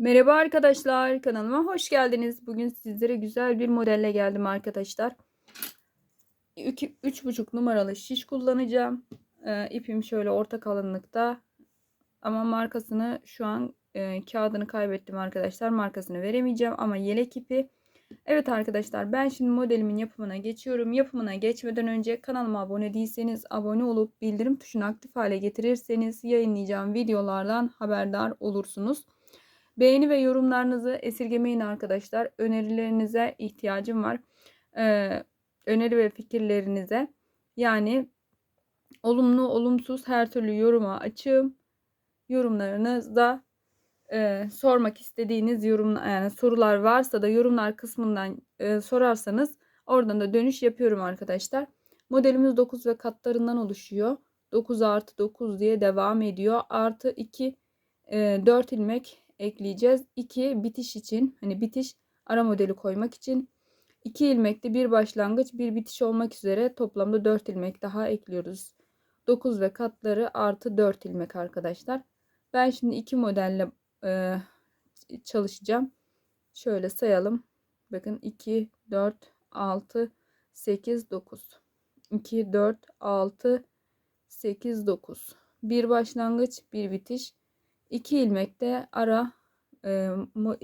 Merhaba arkadaşlar, kanalıma hoş geldiniz. Bugün sizlere güzel bir modelle geldim arkadaşlar. 3,5 numaralı şiş kullanacağım. Ee, ipim şöyle orta kalınlıkta. Ama markasını şu an e, kağıdını kaybettim arkadaşlar. Markasını veremeyeceğim ama yelek ipi. Evet arkadaşlar ben şimdi modelimin yapımına geçiyorum. Yapımına geçmeden önce kanalıma abone değilseniz abone olup bildirim tuşunu aktif hale getirirseniz yayınlayacağım videolardan haberdar olursunuz. Beğeni ve yorumlarınızı esirgemeyin arkadaşlar. Önerilerinize ihtiyacım var. Ee, öneri ve fikirlerinize. Yani olumlu olumsuz her türlü yoruma açığım. Yorumlarınızda e, sormak istediğiniz yorum yani sorular varsa da yorumlar kısmından e, sorarsanız oradan da dönüş yapıyorum arkadaşlar. Modelimiz 9 ve katlarından oluşuyor. 9 artı 9 diye devam ediyor. Artı 2 e, 4 ilmek ekleyeceğiz. 2 bitiş için hani bitiş ara modeli koymak için 2 ilmekli bir başlangıç bir bitiş olmak üzere toplamda 4 ilmek daha ekliyoruz. 9 ve katları artı 4 ilmek arkadaşlar. Ben şimdi iki modelle e, çalışacağım. Şöyle sayalım. Bakın 2, 4, 6, 8, 9. 2, 4, 6, 8, 9. Bir başlangıç, bir bitiş. 2 ilmek de ara e,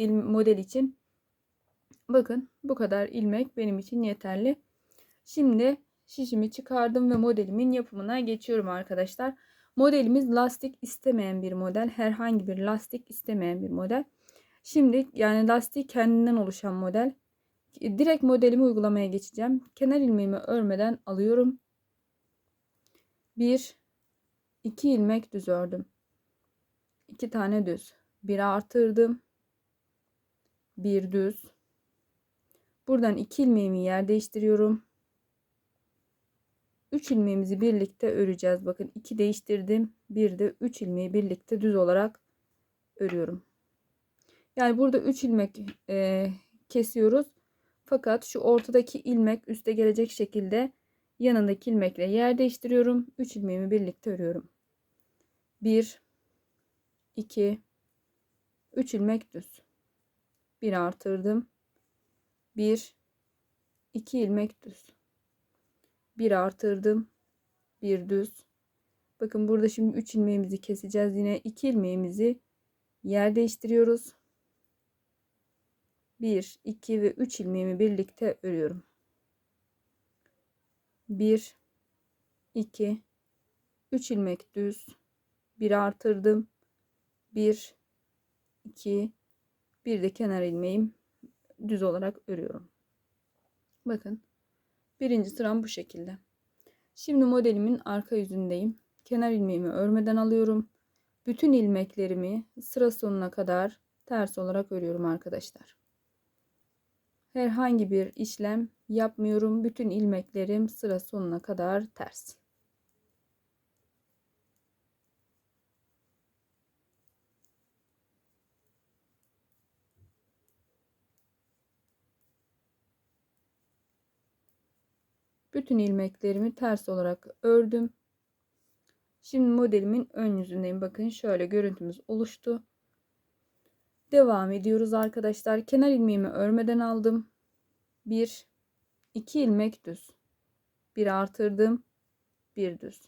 model için. Bakın bu kadar ilmek benim için yeterli. Şimdi şişimi çıkardım ve modelimin yapımına geçiyorum arkadaşlar. Modelimiz lastik istemeyen bir model. Herhangi bir lastik istemeyen bir model. Şimdi yani lastik kendinden oluşan model. Direkt modelimi uygulamaya geçeceğim. Kenar ilmeğimi örmeden alıyorum. 1 2 ilmek düz ördüm. 2 tane düz. 1 artırdım. 1 düz. Buradan 2 ilmeğimi yer değiştiriyorum. 3 ilmeğimizi birlikte öreceğiz. Bakın 2 değiştirdim. Bir de 3 ilmeği birlikte düz olarak örüyorum. Yani burada 3 ilmek e, kesiyoruz. Fakat şu ortadaki ilmek üste gelecek şekilde yanındaki ilmekle yer değiştiriyorum. 3 ilmeğimi birlikte örüyorum. 1 2 3 ilmek düz. 1 artırdım. 1 2 ilmek düz. 1 artırdım. 1 düz. Bakın burada şimdi 3 ilmeğimizi keseceğiz. Yine 2 ilmeğimizi yer değiştiriyoruz. 1, 2 ve 3 ilmeğimi birlikte örüyorum. 1, 2, 3 ilmek düz. 1 artırdım. 1, 2, bir de kenar ilmeğim düz olarak örüyorum. Bakın birinci sıram bu şekilde. Şimdi modelimin arka yüzündeyim. Kenar ilmeğimi örmeden alıyorum. Bütün ilmeklerimi sıra sonuna kadar ters olarak örüyorum arkadaşlar. Herhangi bir işlem yapmıyorum. Bütün ilmeklerim sıra sonuna kadar ters. Bütün ilmeklerimi ters olarak ördüm. Şimdi modelimin ön yüzündeyim. Bakın şöyle görüntümüz oluştu. Devam ediyoruz arkadaşlar. Kenar ilmeğimi örmeden aldım. 1 2 ilmek düz. 1 artırdım. 1 düz.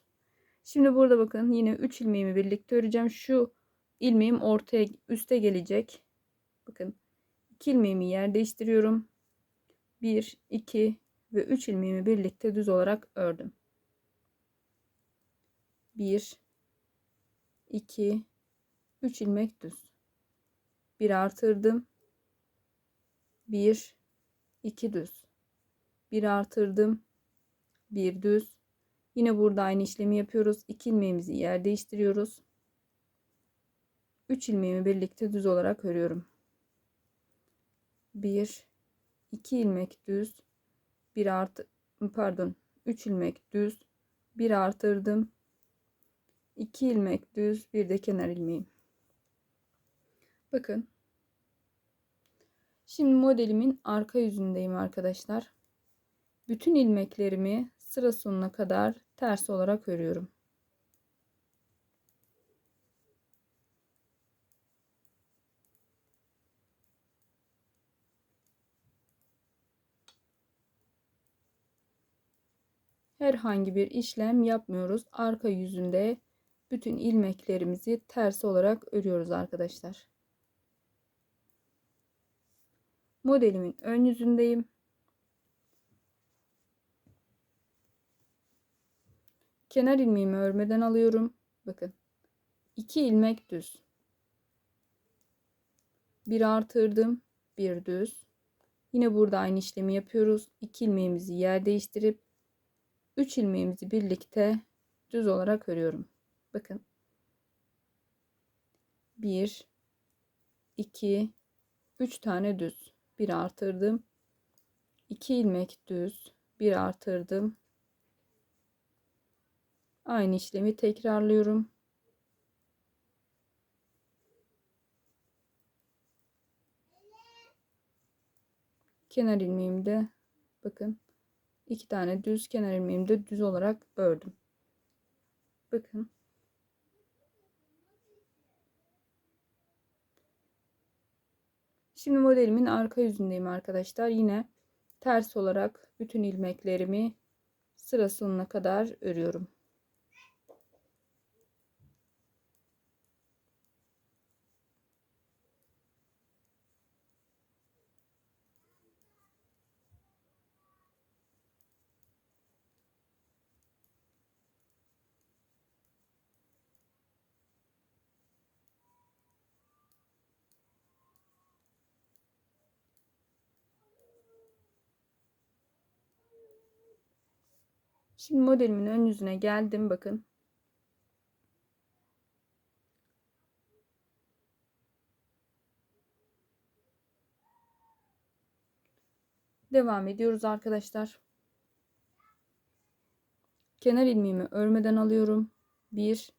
Şimdi burada bakın yine 3 ilmeğimi birlikte öreceğim. Şu ilmeğim ortaya üste gelecek. Bakın 2 ilmeğimi yer değiştiriyorum. 1 2 ve 3 ilmeğimi birlikte düz olarak ördüm. 1 2 3 ilmek düz. 1 artırdım. 1 2 düz. 1 artırdım. 1 düz. Yine burada aynı işlemi yapıyoruz. 2 ilmeğimizi yer değiştiriyoruz. 3 ilmeğimi birlikte düz olarak örüyorum. 1 2 ilmek düz 1 artı pardon 3 ilmek düz 1 artırdım. 2 ilmek düz bir de kenar ilmeğim bakın. Şimdi modelimin arka yüzündeyim arkadaşlar. Bütün ilmeklerimi sıra sonuna kadar ters olarak örüyorum herhangi bir işlem yapmıyoruz. Arka yüzünde bütün ilmeklerimizi ters olarak örüyoruz arkadaşlar. Modelimin ön yüzündeyim. Kenar ilmeğimi örmeden alıyorum. Bakın. 2 ilmek düz. Bir artırdım. Bir düz. Yine burada aynı işlemi yapıyoruz. 2 ilmeğimizi yer değiştirip 3 ilmeğimizi birlikte düz olarak örüyorum. Bakın. 1 2 3 tane düz. Bir artırdım. 2 ilmek düz. Bir artırdım. Aynı işlemi tekrarlıyorum. Kenar ilmeğimde bakın iki tane düz kenar ilmeğimde düz olarak ördüm. Bakın. Şimdi modelimin arka yüzündeyim arkadaşlar. Yine ters olarak bütün ilmeklerimi sıra sonuna kadar örüyorum. Şimdi modelimin ön yüzüne geldim bakın. Devam ediyoruz arkadaşlar. Kenar ilmeğimi örmeden alıyorum. 1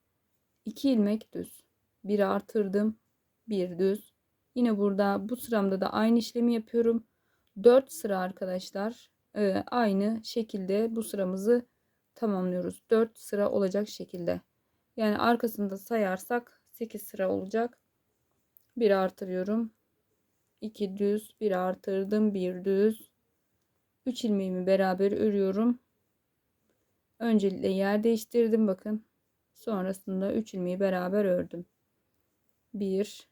2 ilmek düz. Bir artırdım. Bir düz. Yine burada bu sıramda da aynı işlemi yapıyorum. 4 sıra arkadaşlar. Ee, aynı şekilde bu sıramızı tamamlıyoruz. 4 sıra olacak şekilde. Yani arkasında sayarsak 8 sıra olacak. Bir artırıyorum. 2 düz, bir artırdım, bir düz. 3 ilmeğimi beraber örüyorum. Öncelikle yer değiştirdim bakın. Sonrasında 3 ilmeği beraber ördüm. 1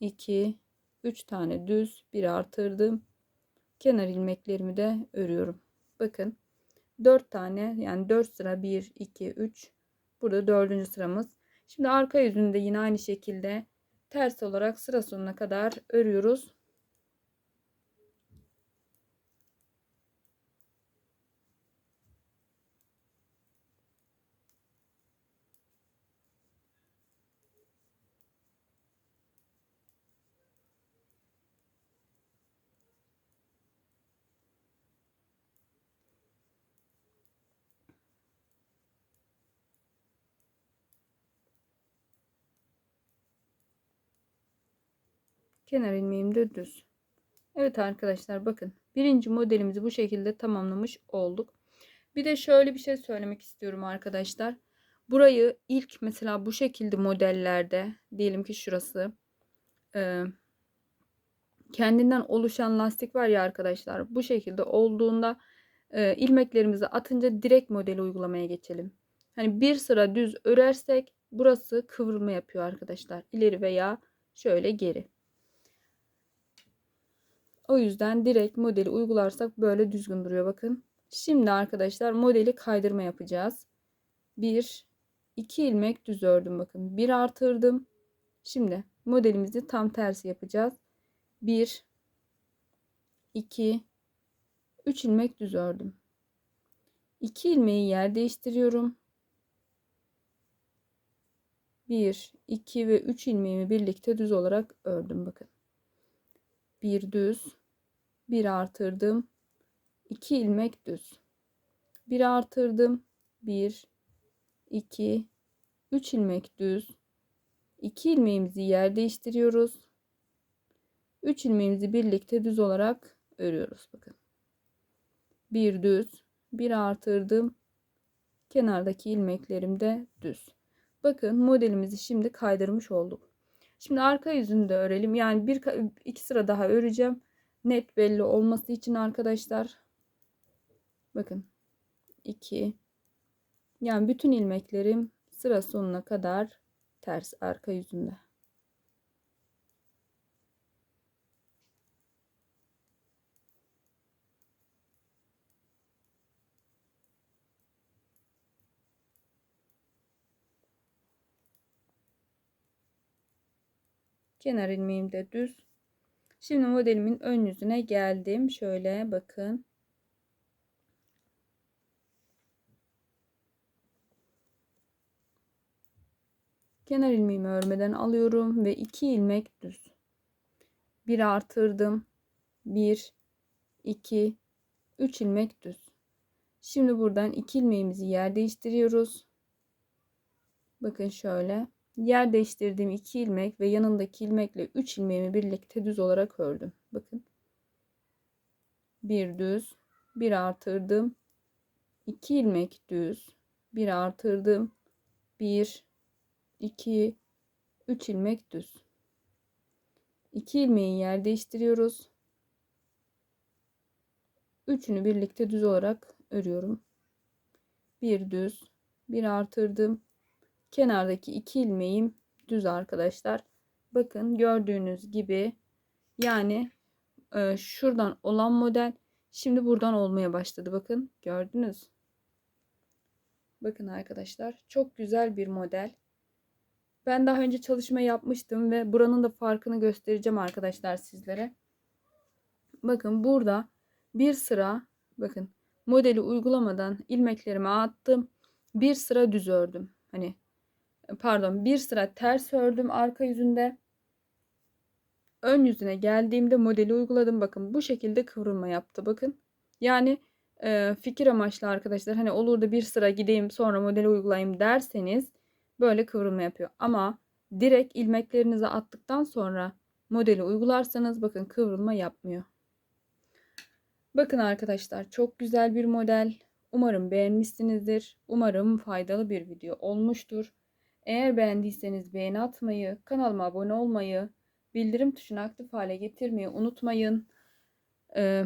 2 3 tane düz, bir artırdım. Kenar ilmeklerimi de örüyorum. Bakın 4 tane yani 4 sıra 1 2 3 burada 4. sıramız. Şimdi arka yüzünde yine aynı şekilde ters olarak sıra sonuna kadar örüyoruz. Kenar ilmeğim düz. Evet arkadaşlar bakın. Birinci modelimizi bu şekilde tamamlamış olduk. Bir de şöyle bir şey söylemek istiyorum arkadaşlar. Burayı ilk mesela bu şekilde modellerde diyelim ki şurası e, kendinden oluşan lastik var ya arkadaşlar. Bu şekilde olduğunda e, ilmeklerimizi atınca direkt modeli uygulamaya geçelim. Hani bir sıra düz örersek burası kıvrılma yapıyor arkadaşlar. İleri veya şöyle geri. O yüzden direkt modeli uygularsak böyle düzgün duruyor bakın. Şimdi arkadaşlar modeli kaydırma yapacağız. 1 2 ilmek düz ördüm bakın. 1 artırdım. Şimdi modelimizi tam tersi yapacağız. 1 2 3 ilmek düz ördüm. 2 ilmeği yer değiştiriyorum. 1 2 ve 3 ilmeğimi birlikte düz olarak ördüm bakın bir düz bir artırdım. 2 ilmek düz. Bir artırdım. 1 2 3 ilmek düz. 2 ilmeğimizi yer değiştiriyoruz. 3 ilmeğimizi birlikte düz olarak örüyoruz bakın. Bir düz bir artırdım. Kenardaki ilmeklerim de düz. Bakın modelimizi şimdi kaydırmış olduk Şimdi arka yüzünü de örelim. Yani bir iki sıra daha öreceğim. Net belli olması için arkadaşlar. Bakın. 2 yani bütün ilmeklerim sıra sonuna kadar ters arka yüzünde. Kenar ilmeğim de düz. Şimdi modelimin ön yüzüne geldim. Şöyle bakın. Kenar ilmeğimi örmeden alıyorum ve 2 ilmek düz. Bir artırdım. 1 2 3 ilmek düz. Şimdi buradan 2 ilmeğimizi yer değiştiriyoruz. Bakın şöyle. Yer değiştirdiğim 2 ilmek ve yanındaki ilmekle 3 ilmeğimi birlikte düz olarak ördüm. Bakın. Bir düz, bir artırdım. 2 ilmek düz, bir artırdım. 1 2 3 ilmek düz. 2 ilmeği yer değiştiriyoruz. Üçünü birlikte düz olarak örüyorum. Bir düz, bir artırdım. Kenardaki iki ilmeğim düz arkadaşlar. Bakın gördüğünüz gibi yani e, şuradan olan model şimdi buradan olmaya başladı. Bakın gördünüz. Bakın arkadaşlar çok güzel bir model. Ben daha önce çalışma yapmıştım ve buranın da farkını göstereceğim arkadaşlar sizlere. Bakın burada bir sıra bakın modeli uygulamadan ilmeklerimi attım. Bir sıra düz ördüm. Hani pardon bir sıra ters ördüm arka yüzünde. Ön yüzüne geldiğimde modeli uyguladım. Bakın bu şekilde kıvrılma yaptı. Bakın. Yani e, fikir amaçlı arkadaşlar. Hani olur da bir sıra gideyim sonra modeli uygulayayım derseniz böyle kıvrılma yapıyor. Ama direkt ilmeklerinizi attıktan sonra modeli uygularsanız bakın kıvrılma yapmıyor. Bakın arkadaşlar çok güzel bir model. Umarım beğenmişsinizdir. Umarım faydalı bir video olmuştur. Eğer beğendiyseniz beğeni atmayı, kanalıma abone olmayı, bildirim tuşunu aktif hale getirmeyi unutmayın. Ee,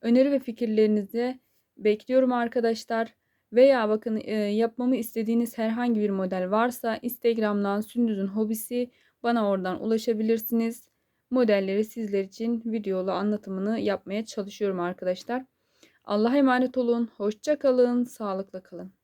öneri ve fikirlerinizi bekliyorum arkadaşlar. Veya bakın e, yapmamı istediğiniz herhangi bir model varsa Instagram'dan Sündüz'ün hobisi bana oradan ulaşabilirsiniz. Modelleri sizler için videolu anlatımını yapmaya çalışıyorum arkadaşlar. Allah'a emanet olun. Hoşça kalın. Sağlıkla kalın.